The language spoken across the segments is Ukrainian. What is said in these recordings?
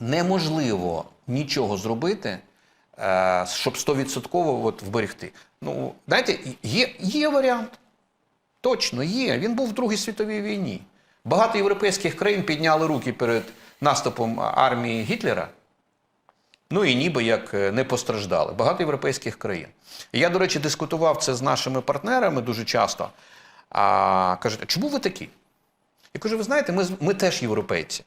неможливо нічого зробити, е, щоб 100% от вберегти. Ну, знаєте, є, є варіант. Точно є. Він був в Другій світовій війні. Багато європейських країн підняли руки перед наступом армії Гітлера. Ну і ніби як е, не постраждали. Багато європейських країн. Я, до речі, дискутував це з нашими партнерами дуже часто. А кажуть, а чому ви такі? Я кажу, ви знаєте, ми, ми теж європейці.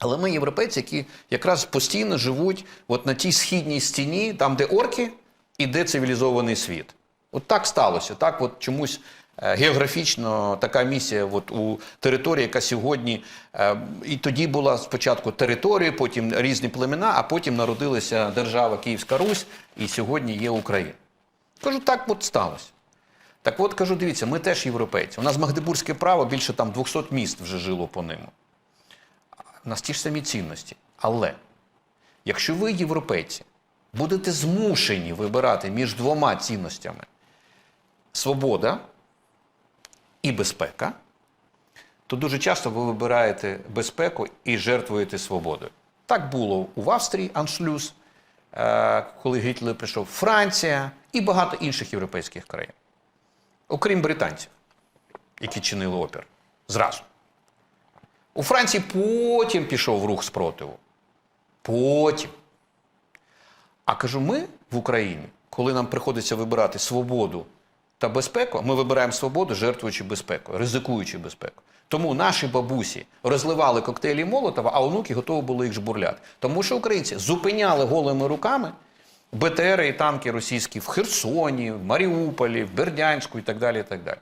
Але ми європейці, які якраз постійно живуть от на тій східній стіні, там, де орки, і де цивілізований світ. От так сталося. Так, от чомусь е, географічно така місія от у території, яка сьогодні е, і тоді була спочатку територія, потім різні племена, а потім народилася держава Київська Русь, і сьогодні є Україна. Кажу, так от сталося. Так от кажу, дивіться, ми теж європейці. У нас Магдебурзьке право більше там 200 міст вже жило по ньому. У нас ті ж самі цінності. Але якщо ви, європейці, будете змушені вибирати між двома цінностями свобода і безпека, то дуже часто ви вибираєте безпеку і жертвуєте свободою. Так було в Австрії Аншлюз, е, коли Гітлер прийшов, Франція і багато інших європейських країн, окрім британців, які чинили опір зразу. У Франції потім пішов рух спротиву. Потім. А кажу, ми в Україні, коли нам приходиться вибирати свободу та безпеку, ми вибираємо свободу, жертвуючи безпекою, ризикуючи безпеку. Тому наші бабусі розливали коктейлі Молотова, а онуки готові були їх жбурляти. Тому що українці зупиняли голими руками БТРи і танки російські в Херсоні, в Маріуполі, в Бердянську і так далі. І так далі.